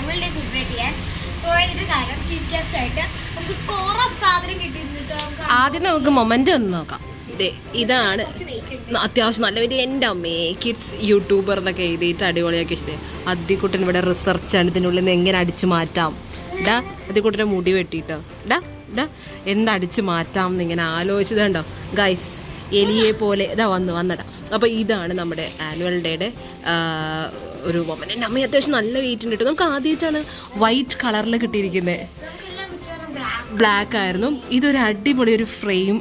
Annual day celebrate ചെയ്യാൻ പോയതിന്റെ കാരണം ചീഫ് ഗസ്റ്റ് ആയിട്ട് നമുക്ക് കുറെ സാധനം കിട്ടിയിട്ടുണ്ട് നമുക്ക് ആദ്യം നമുക്ക് മൊമെന്റ് ഒന്ന് നോക്കാം. ഇതാണ് അത്യാവശ്യം നല്ല വലിയ എന്റെ അമ്മേ കിഡ്സ് യൂട്യൂബർ എന്നൊക്കെ എഴുതിയിട്ട് അടിപൊളിയാക്കി ഇഷ്ടം അദ്ദിക്കുട്ടൻ ഇവിടെ റിസർച്ചാണ് ഇതിനുള്ളിൽ നിന്ന് എങ്ങനെ അടിച്ചു മാറ്റാം. ഡാ അദ്ദിക്കുട്ടന്റെ മുടി വെട്ടിയിട്ടോ ഡാ ഡാ എന്തടിച്ചു മാറ്റാം എന്നിങ്ങനെ ആലോചിച്ചതുണ്ടോ ഗൈസ് എലിയെ പോലെ ഇതാ വന്ന് വന്നടാ. അപ്പോൾ ഇതാണ് നമ്മുടെ ആനുവൽ ഡേയുടെ ഒരു വമൻ എന്റെ അമ്മ അത്യാവശ്യം നല്ല വെയിറ്റ് ഉണ്ട് നമുക്ക് ആദ്യമായിട്ടാണ് വൈറ്റ് കളറിൽ കിട്ടിയിരിക്കുന്നത് ബ്ലാക്ക് ആയിരുന്നു. ഇതൊരു അടിപൊളി ഒരു ഫ്രെയിം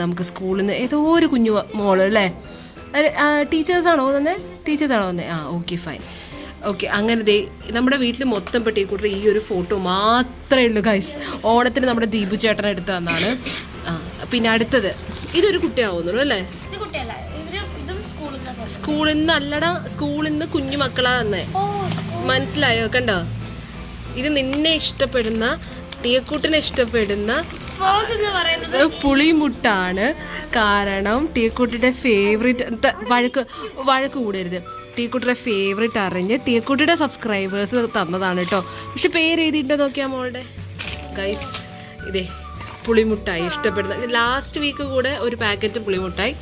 നമുക്ക് സ്കൂളിൽ നിന്ന് ഏതോ ഒരു കുഞ്ഞു മോൾ അല്ലേ? ടീച്ചേഴ്സാണോ തന്നെ ടീച്ചേഴ്സാണോ തന്നെ ആ ഓക്കെ ഫൈൻ ഓക്കെ അങ്ങനെ ദേ നമ്മുടെ വീട്ടിൽ മൊത്തം പെട്ടി കൂട്ടർ ഈ ഒരു ഫോട്ടോ മാത്രമേ ഉള്ളൂ ഗൈസ് ഓണത്തിന് നമ്മുടെ ദീപു ചേട്ടൻ എടുത്തു തന്നാണ്. പിന്നെ അടുത്തത്. ഇതൊരു കുട്ടിയാവുന്നുള്ളൂ അല്ലേ? സ്കൂളിൽ നിന്ന് അല്ലടാ സ്കൂളിൽ നിന്ന് കുഞ്ഞു മക്കളാ തന്നെ മനസ്സിലായോ? കണ്ടോ? ഇത് നിന്നെ ഇഷ്ടപ്പെടുന്ന ടീക്കൂട്ടിനെ ഇഷ്ടപ്പെടുന്ന പുളിമുട്ടാണ്. കാരണം ടീക്കൂട്ടിയുടെ ഫേവറേറ്റ് വഴക്ക് വഴക്ക് കൂടരുത്. ടീക്കുട്ടിയുടെ ഫേവറേറ്റ് അറിഞ്ഞ് ടീക്കുട്ടിയുടെ സബ്സ്ക്രൈബേഴ്സ് തന്നതാണ് കേട്ടോ. പക്ഷെ പേര് എഴുതിയിട്ട് നോക്കിയാ മോളുടെ? ഗൈസ് ഇതേ. പുളിമുട്ടായി ഇഷ്ടപ്പെടുന്ന ലാസ്റ്റ് വീക്ക് കൂടെ ഒരു പാക്കറ്റ് പുളിമുട്ടായി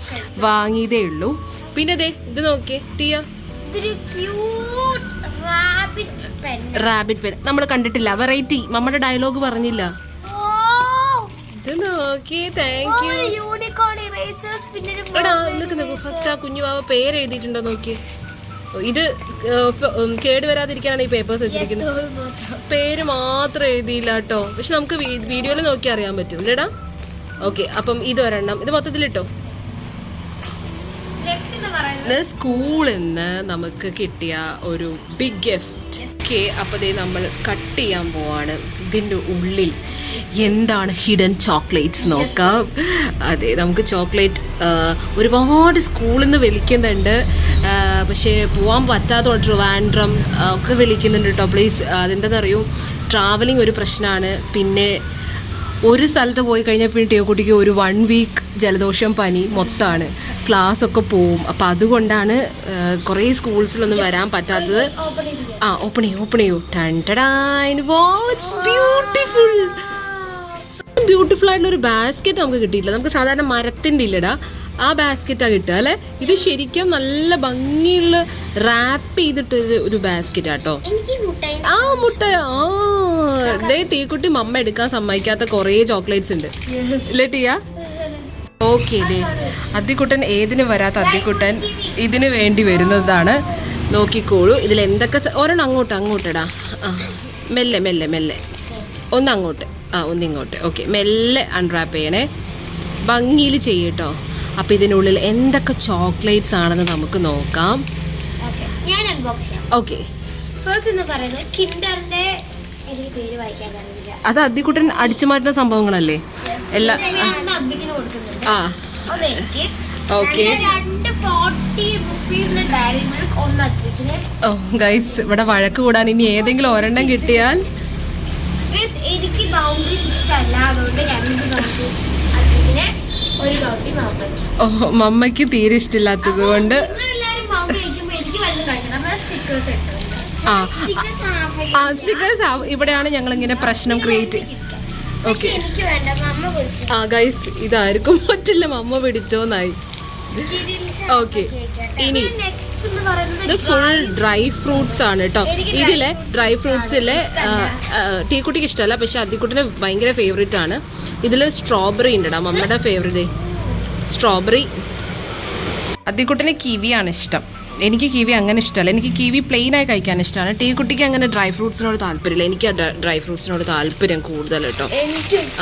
വാങ്ങിയതേ ഉള്ളൂ. പിന്നെ ദേ ഇത് നോക്കിയേ ടീയ. റാബിറ്റ് പെൻ നമ്മൾ കണ്ടിട്ടില്ല വെറൈറ്റി നമ്മുടെ ഡയലോഗ് പറഞ്ഞില്ല. ഫസ്റ്റ് ആ കുഞ്ഞു ബാബ പേര് എഴുതിയിട്ടുണ്ടോ നോക്കി ഇത് കേടുവരാതിരിക്കാനാണ് ഈ പേപ്പേഴ്സ് വെച്ചിരിക്കുന്നത്. പേര് മാത്രം എഴുതിയില്ല കേട്ടോ. പക്ഷെ നമുക്ക് വീഡിയോയിൽ നോക്കി അറിയാൻ പറ്റും. ഇല്ലടാ? ഓക്കെ അപ്പം ഇത് മൊത്തത്തിലിട്ടോ? നെക്സ്റ്റ് മൊത്തത്തിൽ ഇത് സ്കൂളിൽ നിന്ന് നമുക്ക് കിട്ടിയ ഒരു ബിഗ് ഗിഫ്റ്റ് ഓക്കെ അപ്പോൾ ദേ നമ്മൾ കട്ട് ചെയ്യാൻ പോവാണ്. ഇതിന്റെ ഉള്ളിൽ എന്താണ് ഹിഡൻ ചോക്ലേറ്റ്സ് നോക്കാം. അതെ നമുക്ക് ചോക്ലേറ്റ് ഒരുപാട് സ്കൂളിൽ നിന്ന് വിളിക്കുന്നുണ്ട്. പക്ഷേ പോകാൻ പറ്റാത്തതുകൊണ്ട് ട്രിവാൻഡ്രം ഒക്കെ വിളിക്കുന്നുണ്ട് കേട്ടോ പ്ലീസ് അതെന്താണെന്നറിയൂ ട്രാവലിംഗ് ഒരു പ്രശ്നമാണ് പിന്നെ ഒരു സ്ഥലത്ത് പോയി കഴിഞ്ഞാൽ പിന്നെ ടീക്കുട്ടിക്ക് ഒരു വൺ വീക്ക് ജലദോഷം പനി മൊത്തമാണ് ക്ലാസ് ഒക്കെ പോവും. അപ്പം അതുകൊണ്ടാണ് കുറേ സ്കൂൾസിലൊന്നും വരാൻ പറ്റാത്തത്. ആ ഓപ്പൺ ചെയ്യൂ ഓപ്പൺ ചെയ്യൂ. ബ്യൂട്ടിഫുൾ ബ്യൂട്ടിഫുൾ ആയിട്ടുള്ള ഒരു ബാസ്ക്കറ്റ് നമുക്ക് കിട്ടിയിട്ടില്ല. നമുക്ക് സാധാരണ മരത്തിന്റെ ഇല്ലടാ. ആ ബാസ്ക്കറ്റാണ് കിട്ടുക അല്ലേ? ഇത് ശരിക്കും നല്ല ഭംഗിയുള്ള റാപ്പ് ചെയ്തിട്ട് ഒരു ബാസ്ക്കറ്റ് ആട്ടോ ആ മുട്ട ആ. ദേ ടീക്കുട്ടി മമ്മ എടുക്കാൻ സമ്മതിക്കാത്ത കുറേ ചോക്ലേറ്റ്സ് ഉണ്ട്. ഇല്ലേ ടീയ? ഓക്കെ ദേ. അദ്ദിക്കുട്ടൻ ഏതിന് വരാത്ത അദ്ദിക്കുട്ടൻ ഇതിന് വേണ്ടി വരുന്നതാണ്. നോക്കിക്കോളൂ. ഇതിൽ എന്തൊക്കെ ഒരെണ്ണം അങ്ങോട്ട് അങ്ങോട്ടടാ. ആ മെല്ലെ മെല്ലെ മെല്ലെ. ഒന്ന് അങ്ങോട്ട് ആ ഒന്നിങ്ങോട്ട്. ഓക്കെ. മെല്ലെ അൺറാപ്പ് ചെയ്യണേ. ഭംഗിയിൽ ചെയ്യട്ടോ. അപ്പം ഇതിനുള്ളിൽ എന്തൊക്കെ ചോക്ലേറ്റ്സ് ആണെന്ന് നമുക്ക് നോക്കാം. ഓക്കെ. ഞാൻ അൺബോക്സ് ചെയ്യാം. ഓക്കെ. ഫസ്റ്റ് എന്ന് പറയുന്നത് കിൻഡറിന്റെ എനിക്ക് പേര് വായിക്കാൻ അത് അദ്ദിക്കുട്ടൻ അടിച്ചു മാറ്റുന്ന സംഭവങ്ങളല്ലേ? എല്ലാ ആ. ഓക്കെ. ഓ ഗൈസ് ഇവിടെ വഴക്ക് കൂടാൻ ഇനി ഏതെങ്കിലും ഒരെണ്ണം കിട്ടിയാൽ? എനിക്ക് ബൗണ്ടീസ് ഇഷ്ടമല്ല. അതുകൊണ്ട് രണ്ട് ബൗണ്ടീസ് അബ്ദിക്കിന് ഒരു ബൗണ്ടി ഓ മമ്മയ്ക്ക് തീരെ ഇഷ്ടമില്ലാത്തത് കൊണ്ട്. ആ. സ്റ്റിക്കേഴ്സ് ആ സ്റ്റിക്കേഴ്സ് ഇവിടെയാണ് ഞങ്ങൾ ഇങ്ങനെ പ്രശ്നം ക്രിയേറ്റ് ഓക്കെ ആ ഗൈസ് ഇതായിരിക്കും പറ്റില്ല. മമ്മ പിടിച്ചോന്നായി. Okay. ഇനി. ഇത് ഫുൾ ഡ്രൈ ഫ്രൂട്ട്സ് ആണ് കേട്ടോ. ഇതിലെ ഡ്രൈ ഫ്രൂട്ട്സിലെ ടീക്കുട്ടിക്ക് ഇഷ്ടമല്ല പക്ഷെ അതിക്കുട്ടിന് ഭയങ്കര ഫേവറേറ്റ് ആണ്. ഇതിൽ സ്ട്രോബെറി ഉണ്ടടാ മമ്മയുടെ ഫേവറേറ്റ് സ്ട്രോബെറി അതിക്കുട്ടിന് കിവിയാണ് ഇഷ്ടം. എനിക്ക് കിവി അങ്ങനെ ഇഷ്ടമല്ല. എനിക്ക് കിവി പ്ലെയിനായി കഴിക്കാൻ ഇഷ്ടമാണ്. ടീ കുട്ടിക്ക് അങ്ങനെ ഡ്രൈ ഫ്രൂട്ട്സിനോട് താല്പര്യമില്ല. എനിക്ക് ഡ്രൈ ഫ്രൂട്ട്സിനോട് താല്പര്യം കൂടുതൽ കേട്ടോ.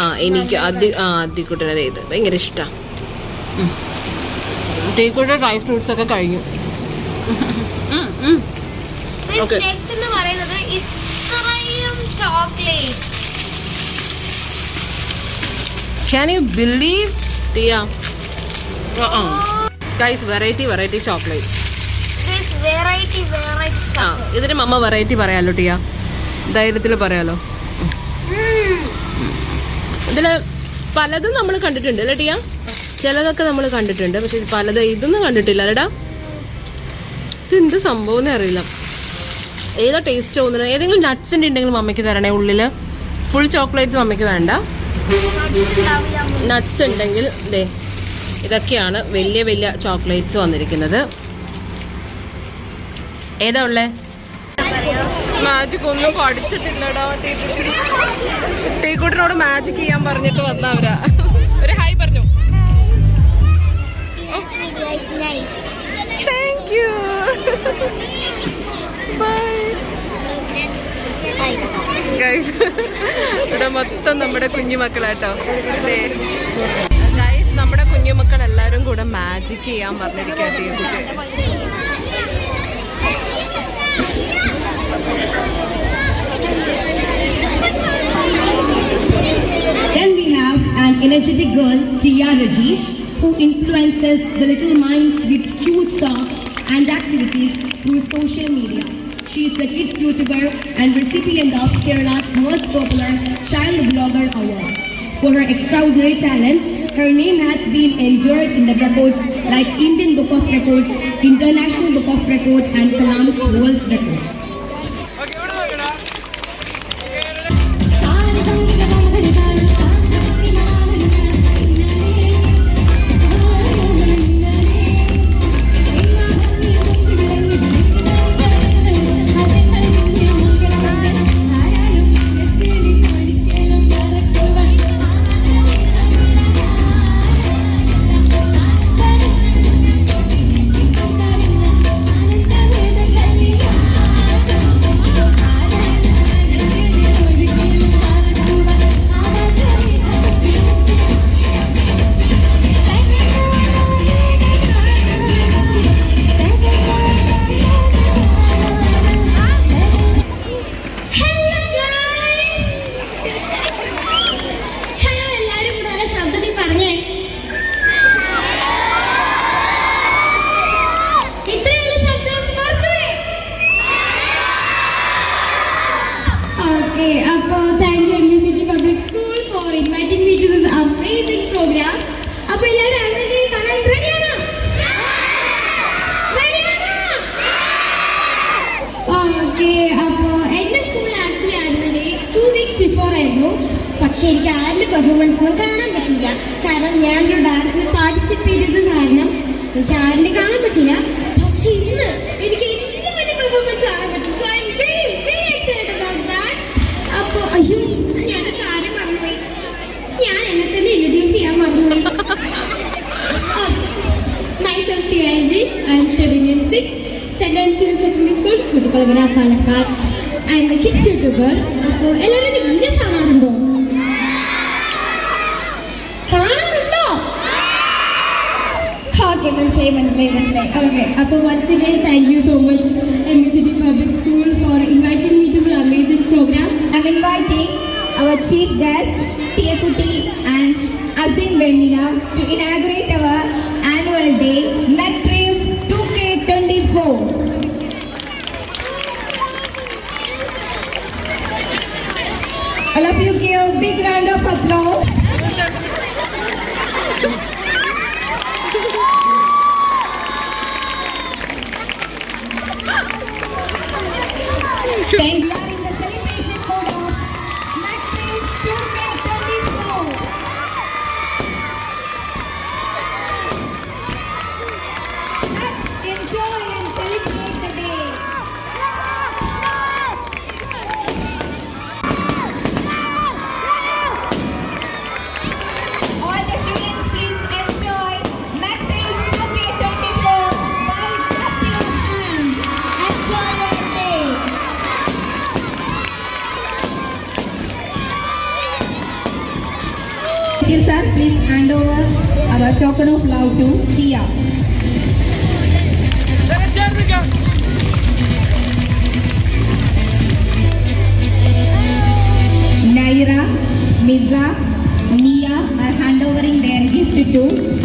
ആ എനിക്ക് അതി ആ അതിക്കുട്ടിനെ ഇത് ഭയങ്കര ഇഷ്ടമാണ് ടീക്കുട്ടിയുടെ ഡ്രൈ ഫ്രൂട്ട്സ് ഒക്കെ കഴിഞ്ഞു. എന്ന് പറയുന്നത് ഇത്രയും ചോക്ലേറ്റ്. വെറൈറ്റി വെറൈറ്റി ആ ഇതിന് മമ്മ വെറൈറ്റി പറയാലോ ടിയ ധൈര്യത്തിൽ പറയാലോ. ഇതിൽ പലതും നമ്മൾ കണ്ടിട്ടുണ്ട് അല്ലേ ടിയ ചിലതൊക്കെ നമ്മൾ കണ്ടിട്ടുണ്ട് പക്ഷെ പലത് ഇതൊന്നും കണ്ടിട്ടില്ല. അല്ലടാ ഇതെന്ത് സംഭവം എന്ന് അറിയില്ല. ഏതാ ടേസ്റ്റ് തോന്നുന്നത്? ഏതെങ്കിലും നട്ട്സിന്റെ ഉണ്ടെങ്കിൽ മമ്മിക്ക് തരണേ ഉള്ളിൽ ഫുൾ ചോക്ലേറ്റ്സ് മമ്മിക്ക് വേണ്ട. നട്ട്സ് ഉണ്ടെങ്കിൽ ദേ ഇതൊക്കെയാണ് വലിയ വലിയ ചോക്ലേറ്റ്സ് വന്നിരിക്കുന്നത്. ഏതാ ഉള്ളേ? മാജിക് ഒന്നും പഠിച്ചിട്ടില്ലടാ ടീക്കുട്ടിനോട് മാജിക് ചെയ്യാൻ പറഞ്ഞിട്ട് വന്നവരാ. ഒരു ഹായ് പറഞ്ഞു? Thank Bye. ഗൈസ് ഇവിടെ മൊത്തം നമ്മുടെ കുഞ്ഞുമക്കളാട്ടോ ഗൈസ് നമ്മുടെ കുഞ്ഞുമക്കൾ എല്ലാവരും കൂടെ മാജിക് ചെയ്യാൻ പറഞ്ഞിരിക്കട്ടെ ഈ കുട്ടി Then we have an energetic girl, Tia Rajesh, who influences the little minds with cute talks and activities through social media. She is the kids YouTuber and recipient of Kerala's most popular Child Blogger Award. For her extraordinary talent, her name has been endured in the records like Indian Book of Records, International Book of Record and Kalam's World Record. ആയിരുന്നു പക്ഷെ എനിക്ക് ആരുടെ performance കാണാൻ പറ്റില്ല കാരണം ഞാനൊരു ഡാൻസിൽ participate ചെയ്തത് കാരണം എനിക്ക് ആരുടെ കാണാൻ പറ്റില്ല പക്ഷെ ഇന്ന് എനിക്ക് ഏറ്റവും വലിയ പെർഫോമൻസ് കാണാൻ so I very very excited about that അപ്പോൾ അയ്യോ ഞാൻ കാര്യം മറന്നുപോയി ഞാൻ എന്നെ തന്നെ ഇൻട്രൊഡ്യൂസ് ചെയ്യാൻ മറന്നുപോയി Myself, Tia English. I am studying in 6th, St. Anselm Secondary School, Kutukalagara, Palakkad. I am a kids YouTuber. അപ്പോൾ ഓക്കെ മനസ്സിലായി മനസ്സിലായി മനസ്സിലായി ഓക്കെ അപ്പോൾ once again thank you so much M S city public school for inviting me to the amazing programme I'm inviting our chief guest, Tia Kuti and Azin Venila to inaugurate our annual day, Metrius 2K24. All of you give a big round of applause. Thank sir. Please hand over our token of love to Tia. Naira, Miza, Nia are handovering their gift to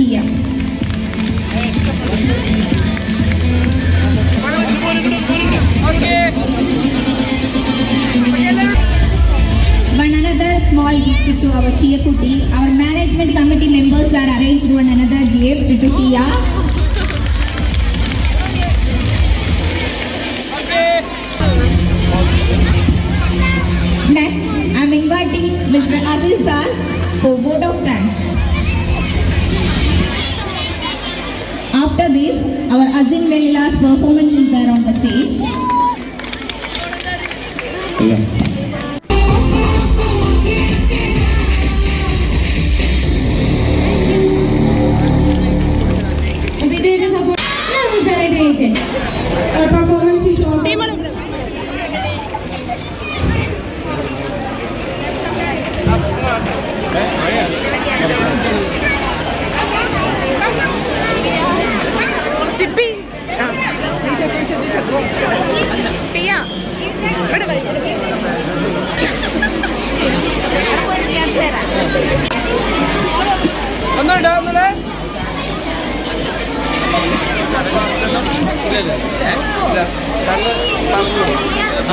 small gift to our Tia Kuti. Our management committee members are arranged one another gift to Tia. Next, I'm inviting Mr. Aziz sir for vote of thanks. After this, our Azim Velila's performance is there on the stage. Yeah.